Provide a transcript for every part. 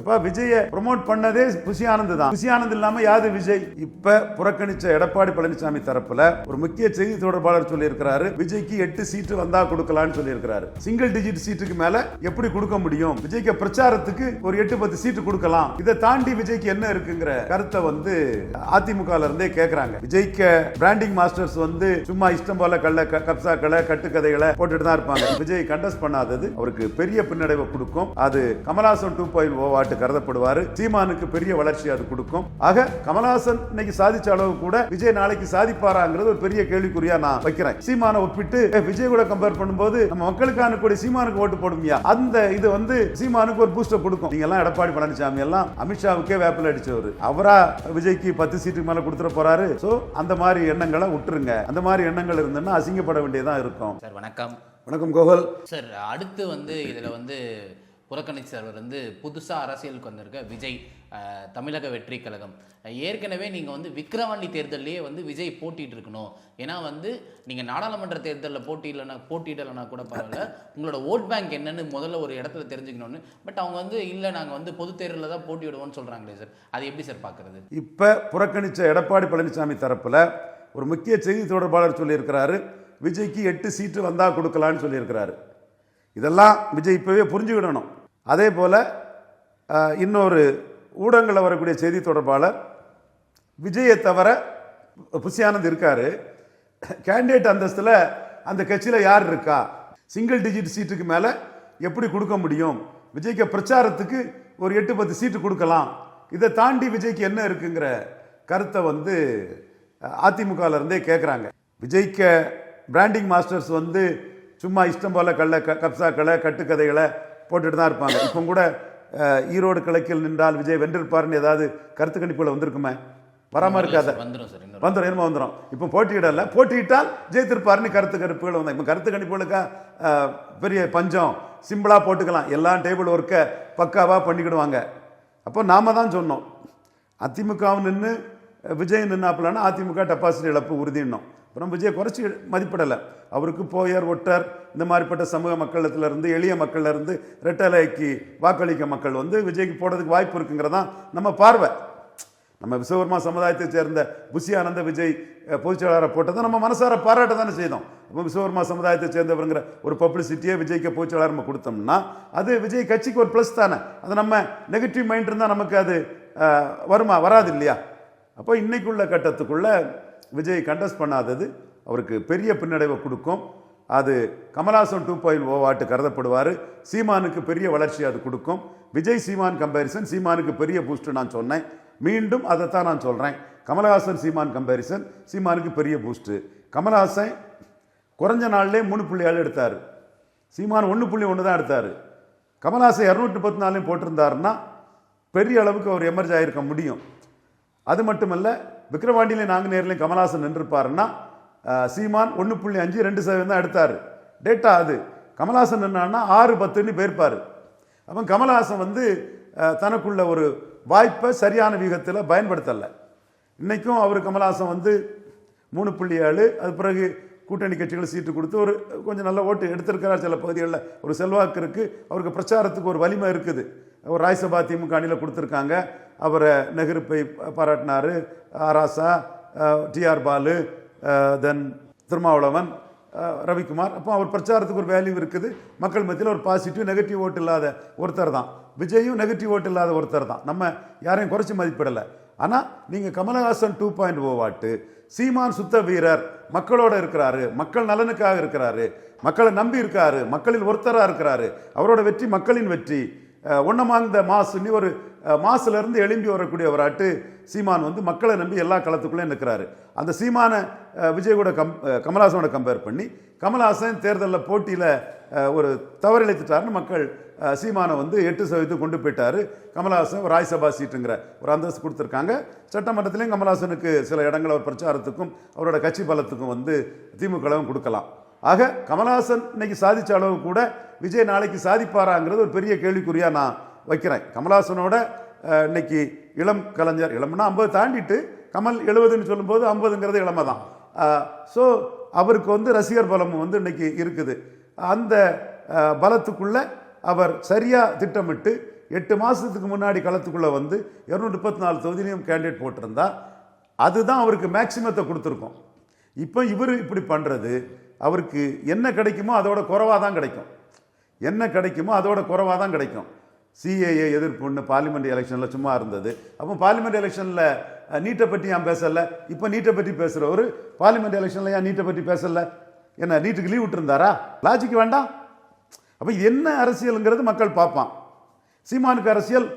இப்ப விஜயை ப்ரொமோட் பண்ணதே புசி ஆனந்த் தான். புசி ஆனந்த் இல்லாம யாது விஜய்? இப்ப புறக்கணிச்ச எடப்பாடி பழனிசாமி தரப்புல ஒரு முக்கிய செய்தி தொடர்பாளர் சொல்லியிருக்கிறாரு. விஜய்க்கு எட்டு சீட்டு வந்தா கொடுக்கலாம்னு சொல்லியிருக்கிறாரு. சிங்கிள் டிஜிட் சீட்டுக்கு மேல எப்படி கொடுக்க முடியும்? விஜய்க்கு பிரச்சாரத்துக்கு ஒரு எட்டு பத்து சீட்டு கொடுக்கலாம். இதை தாண்டி விஜய்க்கு என்ன இருக்குங்கிற கருத்தை வந்து அதிமுக இருந்தே கேக்குறாங்க. விஜய்க்கு பிராண்டிங் மாஸ்டர்ஸ் வந்து சும்மா இஷ்டம் போல கள்ள க- கப்சாக்களை கட்டுக்கதைகளை போட்டுட்டு தான் இருப்பாங்க. விஜய் கண்டஸ்ட் பண்ணாதது அவருக்கு பெரிய பின்னடைவை கொடுக்கும். அது கமலாசன் டூ பாயிண்ட் ஓ வாட்டு கருதப்படுவாரு. சீமானுக்கு பெரிய வளர்ச்சி அது கொடுக்கும். ஆக கமலஹாசன் இன்னைக்கு சாதிச்ச அளவு கூட விஜய் நாளைக்கு சாதிப்பாராங்கிறது ஒரு பெரிய கேள்விக்குறியா நான் வைக்கிறேன். சீமானை ஒப்பிட்டு "ஏ, விஜய் கூட கம்பேர் பண்ணும்போது நம்ம மக்களுக்கான கூட சீமானுக்கு ஓட்டு போடுமியா அந்த இது வந்து சீமானுக்கு ஒரு பூஸ்டர் கொடுக்கும். நீங்க எல்லாம் எடப்பாடி பழனிசாமி எல்லாம் அமித்ஷாவுக்கே வேப்பில் அடிச்சவர். அவரா விஜய்க்கு பத்து சீட்டுக்கு மேல கொடுத்துட போறாரு. சோ அந்த மாதிரி எண்ணங்களை விட்டுருங்க. அந்த மாதிரி எண்ணங்கள் இருந்ததுன்னா அசிங்கப்பட வேண்டியதா இருக்கும். சார் வணக்கம். வணக்கம் கோகுல். சார் அடுத்து வந்து இதில் வந்து புறக்கணித்தவர் வந்து புதுசாக அரசியலுக்கு வந்திருக்க விஜய் தமிழக வெற்றி கழகம். ஏற்கனவே நீங்கள் வந்து விக்கிரவாண்டி தேர்தல்லையே வந்து விஜய் போட்டிட்டு இருக்கணும். ஏன்னா வந்து நீங்கள் நாடாளுமன்ற தேர்தலில் போட்டியிலனா போட்டியிடலைனா கூட பரவாயில்ல. உங்களோட ஓட் பேங்க் என்னன்னு முதல்ல ஒரு இடத்துல தெரிஞ்சுக்கணும்னு. பட் அவங்க வந்து இல்லை நாங்கள் வந்து பொது தேர்தலில் தான் போட்டியிடுவோம்னு சொல்கிறாங்களே சார். அது எப்படி சார் பார்க்குறது இப்போ புறக்கணிச்ச எடப்பாடி பழனிசாமி தரப்பில் ஒரு முக்கிய செய்தி தொடர்பாளர் சொல்லியிருக்கிறாரு. விஜய்க்கு எட்டு சீட்டு வந்தால் கொடுக்கலான்னு சொல்லியிருக்கிறாரு. இதெல்லாம் விஜய் இப்போவே புரிஞ்சுக்கிடணும். அதே போல் இன்னொரு ஊடகங்களில் வரக்கூடிய செய்தி தொடர்பாளர் விஜயை தவிர புசி இருக்கார். கேண்டிடேட் அந்தஸ்தில் அந்த கட்சியில் யார் இருக்கா? சிங்கிள் டிஜிட் சீட்டுக்கு மேலே எப்படி கொடுக்க முடியும்? விஜய்க்கு பிரச்சாரத்துக்கு ஒரு எட்டு பத்து சீட்டு கொடுக்கலாம். இதை தாண்டி விஜய்க்கு என்ன இருக்குங்கிற கருத்தை வந்து அதிமுகலருந்தே கேட்குறாங்க விஜய்க்கு பிராண்டிங் மாஸ்டர்ஸ் வந்து சும்மா இஷ்டம் போல கள்ள க கப்சாக்களை கட்டுக்கதைகளை போட்டுட்டு தான் இருப்பாங்க. இப்போ கூட ஈரோடு கிழக்கில் நின்றால் விஜய் வென்றிருப்பாருன்னு ஏதாவது கருத்து கணிப்புல வந்திருக்குமே? வராம இருக்காத. வந்துடும் என்னமோ வந்துடும் இப்போ போட்டியிடல. போட்டியிட்டால் ஜெயித்திருப்பாருன்னு கருத்து கணிப்புகள் வந்தாங்க இப்போ கருத்து கணிப்புகளுக்கா பெரிய பஞ்சம். சிம்பிளாக போட்டுக்கலாம். எல்லாம் டேபிள் ஒர்க்கை பக்காவாக பண்ணிக்கிடுவாங்க. அப்போ நாம தான் சொன்னோம். அதிமுகவும் நின்று விஜய் நின்னாப்புலன்னா அதிமுக டெபாசிட் இழப்பு உறுதின்னோம் அப்புறம் விஜய் குறைச்சி மதிப்பிடலை. அவருக்கு போயர் ஒட்டர் இந்த மாதிரிப்பட்ட சமூக மக்களிடத்துலேருந்து எளிய மக்கள்லேருந்து ரெட்டலைக்கு வாக்களிக்க மக்கள் வந்து விஜய்க்கு போடுறதுக்கு வாய்ப்பு இருக்குங்கிறதான் நம்ம பார்வை. நம்ம விஸ்வகர்மா சமுதாயத்தை சேர்ந்த புஷி ஆனந்த விஜய் பொதுச்செயலாளரை போட்டதை நம்ம மனசார பாராட்ட தானே செய்தோம். இப்போ விஸ்வகர்மா சமுதாயத்தை சேர்ந்தவருங்கிற ஒரு பப்ளிசிட்டியை விஜய்க்கு பொதுச்செயலாளர் நம்ம கொடுத்தோம்னா அது விஜய் கட்சிக்கு ஒரு ப்ளஸ் தானே. அது நம்ம நெகட்டிவ் மைண்ட் இருந்தால் நமக்கு அது வருமா வராது இல்லையா? அப்போ இன்னைக்குள்ள கட்டத்துக்குள்ளே விஜய் கண்டஸ்ட் பண்ணாதது அவருக்கு பெரிய பின்னடைவை கொடுக்கும். அது கமலாசன் டூ பாயிண்ட் ஓ கருதப்படுவார். சீமானுக்கு பெரிய வளர்ச்சி அது கொடுக்கும். விஜய் சீமான் கம்பேரிசன் சீமானுக்கு பெரிய பூஸ்ட்டு நான் சொன்னேன். மீண்டும் அதைத்தான் நான் சொல்கிறேன் கமலஹாசன் சீமான் கம்பேரிசன் சீமானுக்கு பெரிய பூஸ்ட்டு கமலஹாசன் குறைஞ்ச நாள்லேயே மூணு புள்ளி ஏழு எடுத்தார். சீமான் ஒன்று புள்ளி ஒன்று தான் எடுத்தார். கமலஹாசன் இரநூற்றி பத்து நாளையும் போட்டிருந்தாருன்னா பெரிய அளவுக்கு அவர் எமர்ஜ் ஆகிருக்க முடியும். அது மட்டுமல்ல விக்ரவாண்டியில நாங்கள் நேரில் கமலஹாசன் நின்றுப்பாருன்னா சீமான் ஒன்று புள்ளி அஞ்சு ரெண்டு சதவீதம் தான் எடுத்தார். டேட்டா அது. கமலஹாசன் என்னன்னா ஆறு பத்துன்னு போயிருப்பார். அப்போ கமலஹாசன் வந்து தனக்குள்ள ஒரு வாய்ப்பை சரியான விகிதத்தில் பயன்படுத்தலை. இன்றைக்கும் அவர் கமலஹாசன் வந்து மூணு புள்ளி ஏழு அது பிறகு கூட்டணி கட்சிகள் சீட்டு கொடுத்து ஒரு கொஞ்சம் நல்ல ஓட்டு எடுத்திருக்கிறார். சில பகுதிகளில் ஒரு செல்வாக்கு இருக்குது அவருக்கு பிரச்சாரத்துக்கு ஒரு வலிமை இருக்குது. ஒரு ராஜ்சபா திமுக அணியில் கொடுத்துருக்காங்க. அவரை நெகிருப்பை பாராட்டினார். A Raja TR Baalu then Thirumavalavan Ravikumar. அப்போ அவர் பிரச்சாரத்துக்கு ஒரு வேல்யூ இருக்குது. மக்கள் மத்தியில் ஒரு பாசிட்டிவ் நெகட்டிவ் ஓட்டு இல்லாத ஒருத்தர் தான். விஜயும் நெகட்டிவ் ஓட்டு இல்லாத ஒருத்தர் தான். நம்ம யாரையும் குறைச்சி மதிப்பிடலை. ஆனால் நீங்கள் Kamalahasan two point oh oh what Seeman சுத்த வீரர் மக்களோட இருக்கிறாரு மக்கள் நலனுக்காக இருக்கிறாரு மக்களை நம்பி இருக்காரு மக்களில் ஒருத்தராக இருக்கிறாரு அவரோட வெற்றி மக்களின் வெற்றி. ஒன்னமாந்த த மாஸ் ஒரு மாசுலேருந்து எழும்பி வரக்கூடிய ஒரு ஆட்டு சீமான் வந்து மக்களை நம்பி எல்லா களத்துக்குள்ளேயும் நிற்கிறாரு. அந்த சீமானை விஜய் கூட கம் அஹ், கமலஹாசனோட கம்பேர் பண்ணி கமலஹாசன் தேர்தலில் போட்டியில் ஒரு தவறிழைத்துட்டாருன்னு மக்கள் சீமானை வந்து எட்டு சதவீதம் கொண்டு போயிட்டாரு. கமலஹாசன் ஒரு ராஜ்சபா சீட்டுங்கிற ஒரு அந்தஸ்து கொடுத்துருக்காங்க. சட்டமன்றத்திலையும் கமலஹாசனுக்கு சில இடங்கள் அவர் பிரச்சாரத்துக்கும் அவரோட கட்சி பலத்துக்கும் வந்து திமுகவும் கொடுக்கலாம். ஆக கமலஹாசன் இன்னைக்கு சாதித்த அளவு கூட விஜய் நாளைக்கு சாதிப்பாராங்கிறது ஒரு பெரிய கேள்விக்குறியாக நான் வைக்கிறேன். கமலஹாசனோட இன்னைக்கு இளம் கலைஞர் இளம்னா ஐம்பது தாண்டிட்டு கமல் எழுபதுன்னு சொல்லும்போது ஐம்பதுங்கிறது இளமை தான் ஸோ அவருக்கு வந்து ரசிகர் பலம் வந்து இன்னைக்கு இருக்குது. அந்த பலத்துக்குள்ளே அவர் சரியாக திட்டமிட்டு எட்டு மாதத்துக்கு முன்னாடி களத்துக்குள்ளே வந்து இரநூத்தி முப்பத்தி நாலு தொகுதியிலையும் கேண்டிடேட் போட்டிருந்தா அதுதான் அவருக்கு மேக்சிமத்தை கொடுத்துருக்கோம். இப்போ இவர் இப்படி பண்ணுறது அவருக்கு என்ன கிடைக்குமோ அதோட குறைவாக தான் கிடைக்கும். என்ன கிடைக்குமோ அதோட குறைவாக தான் கிடைக்கும். சிஏஏ எதிர்ப்புன்னு பார்லிமெண்ட் எலெக்ஷனில் சும்மா இருந்தது. அப்போ பார்லிமெண்ட் எலெக்ஷனில் நீட்டை பற்றி ஏன் பேசலை? இப்போ நீட்டை பற்றி பேசுகிறவர் பார்லிமெண்ட் எலெக்ஷனில் ஏன் நீட்டை பற்றி பேசலை? என்ன நீட்டுக்கு லீவ் விட்டுருந்தாரா? லாஜிக்கு வேண்டாம். அப்போ என்ன அரசியலுங்கிறது மக்கள் பார்ப்பான். சீமானுக்கு அரசியல்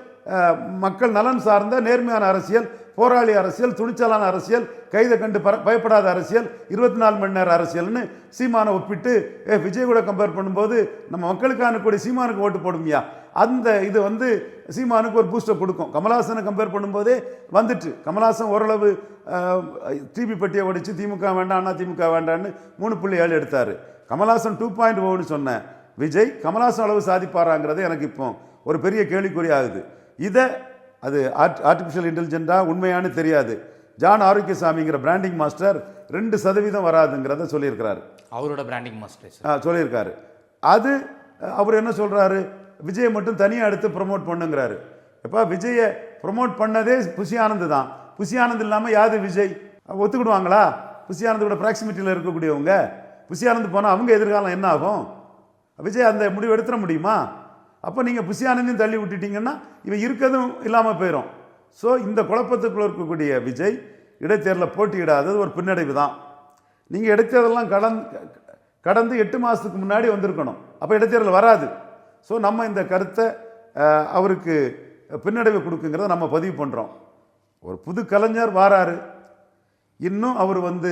மக்கள் நலன் சார்ந்த நேர்மையான அரசியல் போராளி அரசியல் துணிச்சலான அரசியல் கைதை கண்டு பயப்படாத அரசியல் இருபத்தி நாலு மணி நேர அரசியல்னு சீமானை ஒப்பிட்டு ஏ விஜய் கூட கம்பேர் பண்ணும்போது நம்ம மக்களுக்கான கூடிய சீமானுக்கு ஓட்டு போடுமியா? அந்த இது வந்து சீமானுக்கு ஒரு பூஸ்டர் கொடுக்கும். கமலஹாசனை கம்பேர் பண்ணும்போதே வந்துட்டு. கமலஹாசன் ஓரளவு டிபி பட்டியை ஒடிச்சு திமுக வேண்டாம் அண்ணா திமுக வேண்டாம்னு மூணு புள்ளி ஏழு எடுத்தார். கமலஹாசன் டூ பாயிண்ட் ஓன்னு சொன்னேன் விஜய் கமலஹாசன் அளவு சாதிப்பாராங்கிறது எனக்கு இப்போ ஒரு பெரிய கேள்விக்குறி ஆகுது. இதை அது ஆர்ட் ஆர்டிஃபிஷியல் இன்டெலிஜென்ட்டா உண்மையானு தெரியாது. ஜான் ஆரோக்கியசாமிங்கிற பிராண்டிங் மாஸ்டர் ரெண்டு சதவீதம் வராதுங்கிறத சொல்லியிருக்கிறாரு. அவரோட பிராண்டிங் மாஸ்டர் சொல்லியிருக்காரு. அது அவர் என்ன சொல்றாரு? விஜயை மட்டும் தனியாக எடுத்து ப்ரொமோட் பண்ணுங்கிறாரு. எப்பா விஜயை ப்ரொமோட் பண்ணதே புஷி ஆனந்த் தான். புஷி ஆனந்த் இல்லாமல் யாது விஜய்? ஒத்துக்கிடுவாங்களா? புஷி கூட ப்ராக்சிமிட்டியில் இருக்கக்கூடியவங்க. புஷி ஆனந்த் போனால் அவங்க எதிர்காலம் என்ன ஆகும்? விஜய் அந்த முடிவு எடுத்துட முடியுமா? அப்போ நீங்கள் புஷி ஆனந்தையும் தள்ளி விட்டுட்டீங்கன்னா இவன் இருக்கதும் இல்லாமல் போயிடும் ஸோ இந்த குழப்பத்துக்குள்ள இருக்கக்கூடிய விஜய் இடைத்தேர்தலில் போட்டியிடாதது ஒரு பின்னடைவு தான். நீங்கள் இடைத்தேர்தலாம் கடந்து கடந்து எட்டு மாதத்துக்கு முன்னாடி வந்திருக்கணும். அப்போ இடைத்தேர்தல் வராது. ஸோ நம்ம இந்த கருத்தை அவருக்கு பின்னடைவு கொடுக்குங்கிறத நம்ம பதிவு பண்ணுறோம் ஒரு புது கலைஞர் வாராரு. இன்னும் அவர் வந்து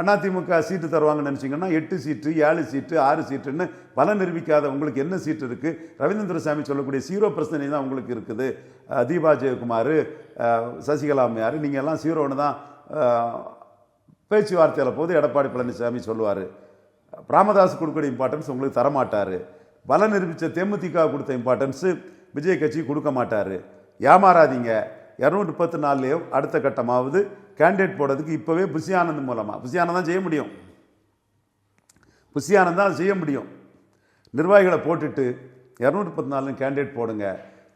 அதிமுக சீட்டு தருவாங்கன்னு நினச்சிங்கன்னா எட்டு சீட்டு ஏழு சீட்டு ஆறு சீட்டுன்னு பல நிரூபிக்காத உங்களுக்கு என்ன சீட்டு இருக்குது ரவீந்திர சாமி சொல்லக்கூடிய சீரோ பிரச்சனை தான் உங்களுக்கு இருக்குது. தீபா ஜெயக்குமார் சசிகலா அம்மையார் நீங்கள் எல்லாம் சீரோன்னு தான் பேச்சுவார்த்தையில் போது எடப்பாடி பழனிசாமி சொல்லுவார். ராமதாஸ் கொடுக்கக்கூடிய இம்பார்ட்டன்ஸ் உங்களுக்கு தரமாட்டார். பலம் நிரூபித்த தேமுதிக கொடுத்த இம்பார்ட்டன்ஸு விஜய் கட்சி கொடுக்க மாட்டார். ஏமாறாதீங்க. இரநூத்தி முப்பத்தி நாலுலேயோ அடுத்த கட்டமாவது கேண்டிடேட் போடுறதுக்கு இப்போவே புஷி மூலமாக புஷி தான் செய்ய முடியும். புஷி தான் செய்ய முடியும். நிர்வாகிகளை போட்டுட்டு இரநூத்தி முப்பத்தி நாலு கேண்டிடேட் போடுங்க.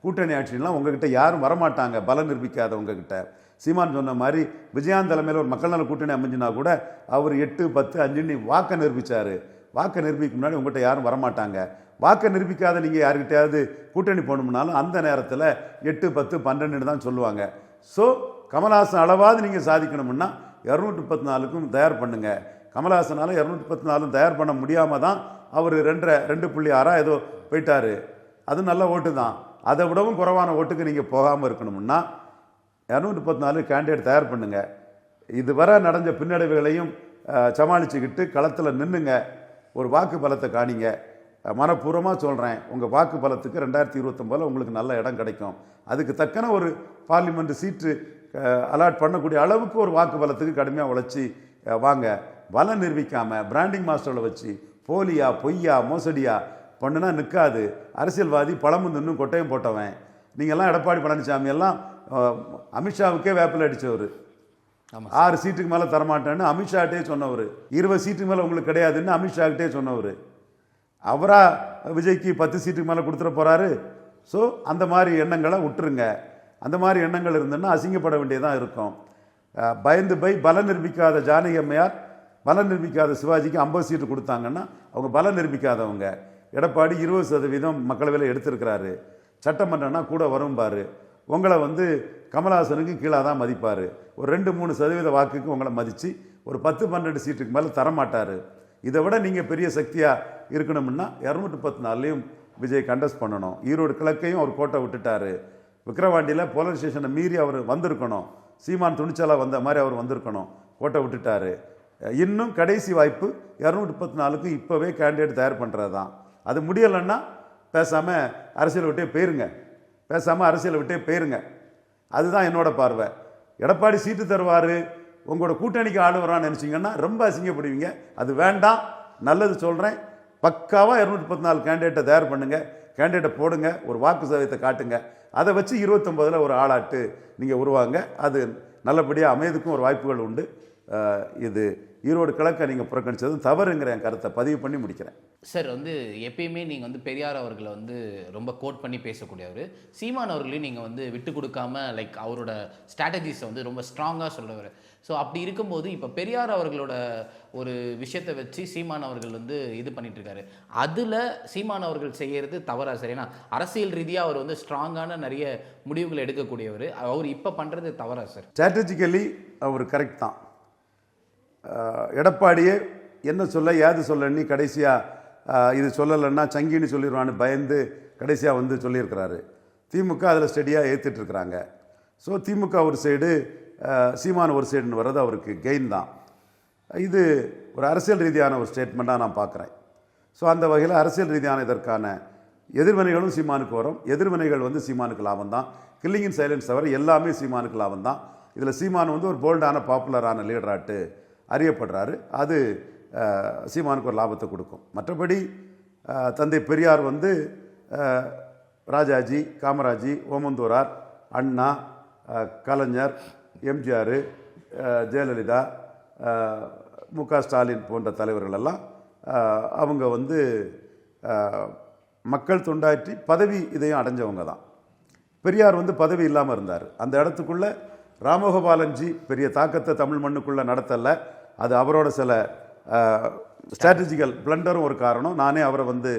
கூட்டணி ஆட்சியெல்லாம் உங்ககிட்ட யாரும் வரமாட்டாங்க. பலம் நிரூபிக்காத உங்ககிட்ட சீமான் சொன்ன மாதிரி விஜயாந்த் தலைமையில் ஒரு மக்கள் நல கூட்டணி அமைஞ்சினா கூட அவர் எட்டு பத்து அஞ்சுன்னு வாக்கை நிரூபித்தார் வாக்கை நிரூபிக்க முன்னாடி உங்கள்கிட்ட யாரும் வரமாட்டாங்க. வாக்கை நிரூபிக்காத நீங்கள் யாருக்கிட்டையாவது கூட்டணி போகணும்னாலும் அந்த நேரத்தில் எட்டு பத்து பன்னெண்டுன்னு தான் சொல்லுவாங்க. ஸோ கமல்ஹாசன் அளவாவது நீங்கள் சாதிக்கணும்னா இரநூத்தி முப்பத்தி நாலுக்கும் தயார் பண்ணுங்க. கமல்ஹாசனால் இரநூத்தி முப்பத்தி நாலும் தயார் பண்ண முடியாமல் தான் அவர் ரெண்டரை ரெண்டு புள்ளி ஆறாக ஏதோ போயிட்டார். அது நல்ல ஓட்டு தான். அதை விடவும் குறைவான ஓட்டுக்கு நீங்கள் போகாமல் இருக்கணும்னா இரநூத்தி முப்பத்தி நாலு கேண்டிடேட் தயார் பண்ணுங்க. இதுவரை நடந்த பின்னடைவுகளையும் சமாளிச்சுக்கிட்டு களத்தில் நின்றுங்க ஒரு வாக்கு பலத்தை காணிங்க. மனப்பூர்வமாக சொல்கிறேன் உங்கள் வாக்கு பலத்துக்கு ரெண்டாயிரத்தி இருபத்தொம்போதில் உங்களுக்கு நல்ல இடம் கிடைக்கும். அதுக்கு தக்கன ஒரு பார்லிமெண்ட் சீட்டு அலாட் பண்ணக்கூடிய அளவுக்கு ஒரு வாக்கு பலத்துக்கு கடுமையாக உழைச்சி வாங்க. பலம் நிரூபிக்காமல் பிராண்டிங் மாஸ்டரில் வச்சு போலியா பொய்யா மோசடியா பண்ணுனா நிற்காது அரசியல்வாதி பழமும் நின்று கொட்டையும் போட்டவன். நீங்கள்லாம் எடப்பாடி பழனிசாமி எல்லாம் அமித்ஷாவுக்கே வேப்பில் அடித்தவர் ஆறு சீட்டுக்கு மேலே தரமாட்டேன்னு அமித்ஷாட்டே சொன்னவர். இருபது சீட்டுக்கு மேலே உங்களுக்கு கிடையாதுன்னு அமித்ஷாக்கிட்டே சொன்னவர். அவராக விஜய்க்கு பத்து சீட்டுக்கு மேலே கொடுத்துட போகிறாரு ஸோ அந்த மாதிரி எண்ணங்களை விட்டுருங்க அந்த மாதிரி எண்ணங்கள் இருந்ததுன்னா அசிங்கப்பட வேண்டியதாக இருக்கும். பயந்து போய் பலம் நிரூபிக்காத ஜானகி அம்மையார் பலம் நிரூபிக்காத சிவாஜிக்கு ஐம்பது சீட்டு கொடுத்தாங்கன்னா அவங்க பலம் நிரூபிக்காதவங்க. எடப்பாடி இருபது சதவீதம் மக்களவையில் எடுத்திருக்கிறாரு. சட்டமன்றம்னா கூட வரும்பாரு உங்களை வந்து கமலஹாசனுக்கு கீழே தான் மதிப்பார். ஒரு ரெண்டு மூணு சதவீத வாக்குக்கு உங்களை மதித்து ஒரு பத்து பன்னெண்டு சீட்டுக்கு மேலே தரமாட்டார். இதை விட நீங்கள் பெரிய சக்தியாக இருக்கணும்னா இரநூத்தி பத்து நாள்லேயும் விஜய் கண்டஸ்ட் பண்ணணும். ஈரோடு கிழக்கையும் அவர் கோட்டை விட்டுட்டாரு. விக்ரவாண்டியில் போலீஸ் ஸ்டேஷனை மீறி அவர் வந்திருக்கணும். சீமான் துணிச்சலாக வந்த மாதிரி அவர் வந்திருக்கணும். கோட்டை விட்டுட்டாரு. இன்னும் கடைசி வாய்ப்பு இரநூத்தி முப்பத்தி நாலுக்கு இப்போவே கேண்டிடேட் தயார் பண்ணுறது தான் அது முடியலைன்னா பேசாமல் அரசியலை விட்டே போயிருங்க. பேசாமல் அரசியலை விட்டே போயிருங்க. அதுதான் என்னோட பார்வை. எடப்பாடி சீட்டு தருவார் உங்களோட கூட்டணிக்கு ஆள் வரான்னு நினச்சிங்கன்னா ரொம்ப அசிங்கப்படுவீங்க. அது வேண்டாம் நல்லது சொல்கிறேன் பக்காவாக இரநூத்தி முப்பத்தி நாலு கேண்டிடேட்டை தயார் பண்ணுங்கள் கேண்டிடேட்டை போடுங்க ஒரு வாக்கு சதவீதத்தை காட்டுங்க. அதை வச்சு இருபத்தொம்போதில் ஒரு ஆளாட்டு நீங்கள் உருவாங்க. அது நல்லபடியாக அமையதுக்கும் ஒரு வாய்ப்புகள் உண்டு. இது ஈரோடு கிழக்கை நீங்கள் புறக்கணிச்சதும் தவறுங்கிற என் கருத்தை பதிவு பண்ணி முடிக்கிறேன். சார் வந்து எப்பயுமே நீங்கள் வந்து பெரியார் அவர்களை வந்து ரொம்ப கோட் பண்ணி பேசக்கூடியவர். சீமான் அவர்களையும் நீங்கள் வந்து விட்டு கொடுக்காம லைக் அவரோட ஸ்ட்ராட்டஜிஸை வந்து ரொம்ப ஸ்ட்ராங்காக சொல்லவர் ஸோ அப்படி இருக்கும்போது இப்போ பெரியார் அவர்களோட ஒரு விஷயத்தை வச்சு சீமான் அவர்கள் வந்து இது பண்ணிட்டு இருக்காரு அதில் சீமான் அவர்கள் செய்யறது தவறா சார்? ஏன்னா அரசியல் ரீதியாக அவர் வந்து ஸ்ட்ராங்கான நிறைய முடிவுகள் எடுக்கக்கூடியவர். அவர் இப்போ பண்ணுறது தவறா சார்? ஸ்ட்ராட்டஜிக்கலி அவர் கரெக்ட் தான். எடப்பாடியே என்ன சொல்ல ஏது சொல்ல நீ கடைசியாக இது சொல்லலைன்னா சங்கின்னு சொல்லிடுவான்னு பயந்து கடைசியாக வந்து சொல்லியிருக்கிறாரு. திமுக அதில் ஸ்டெடியாக ஏற்றுட்ருக்குறாங்க ஸோ திமுக ஒரு சைடு சீமான ஒரு சைடுன்னு வர்றது அவருக்கு கெயின் தான். இது ஒரு அரசியல் ரீதியான ஒரு ஸ்டேட்மெண்ட்டாக நான் பார்க்குறேன். ஸோ அந்த வகையில் அரசியல் ரீதியான இதற்கான எதிர்வினைகளும் சீமானுக்கு வரும். எதிர்வினைகள் வந்து சீமானுக்கு லாபம் தான். கில்லிங் இன் சைலன்ஸ் தவிர எல்லாமே சீமானுக்கு லாபம் தான். இதில் சீமான் வந்து ஒரு போல்டான பாப்புலரான லீடராட்டு அறியப்படுறாரு. அது சீமானுக்கு ஒரு லாபத்தை கொடுக்கும். மற்றபடி தந்தை பெரியார் வந்து ராஜாஜி காமராஜி ஓமந்தூரார் அண்ணா கலைஞர் எம்ஜிஆர் ஜெயலலிதா மு க ஸ்டாலின் போன்ற தலைவர்கள் எல்லாம் அவங்க வந்து மக்கள் தொண்டாற்றி பதவி இதையும் அடைஞ்சவங்க தான். பெரியார் வந்து பதவி இல்லாமல் இருந்தார். அந்த இடத்துக்குள்ளே ராமகோபாலன்ஜி பெரிய தாக்கத்தை தமிழ் மண்ணுக்குள்ளே நடத்தல. அது அவரோட சில ஸ்ட்ராட்டஜிக்கல் பிளண்டரும் ஒரு காரணம். நானே அவரை வந்து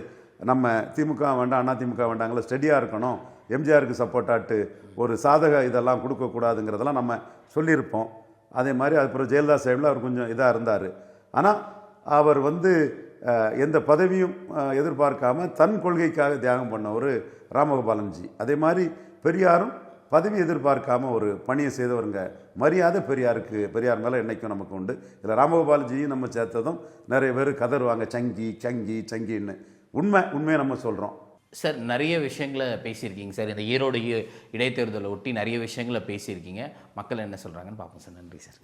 நம்ம திமுக வேண்டாம் அண்ணா திமுக வேண்டாங்களா ஸ்டெடியாக இருக்கணும் எம்ஜிஆருக்கு சப்போர்ட்டாட்டு ஒரு சாதக இதெல்லாம் கொடுக்கக்கூடாதுங்கிறதெல்லாம் நம்ம சொல்லியிருப்போம். அதே மாதிரி அப்புறம் ஜெயலலிதா சைடில் அவர் கொஞ்சம் இதாக இருந்தார். ஆனால் அவர் வந்து எந்த பதவியும் எதிர்பார்க்காம தன் கொள்கைக்காக தியாகம் பண்ண ஒரு ராமகோபாலன்ஜி அதே மாதிரி பெரியாரும் பதவி எதிர்பார்க்காம ஒரு பணியை செய்தவருங்க. மரியாதை பெரியாருக்கு பெரியார் மேலே என்றைக்கும் நமக்கு உண்டு. இதில் ராமகோபால்ஜியும் நம்ம சேர்த்ததும் நிறைய பேர் கதறுவாங்க சங்கி சங்கி சங்கின்னு. உண்மை உண்மையை நம்ம சொல்கிறோம் சார் நிறைய விஷயங்களை பேசியிருக்கீங்க சார். இந்த ஈரோடு இடைத்தேர்தலை ஒட்டி நிறைய விஷயங்களை பேசியிருக்கீங்க. மக்கள் என்ன சொல்கிறாங்கன்னு பார்ப்போம் சார். நன்றி சார்.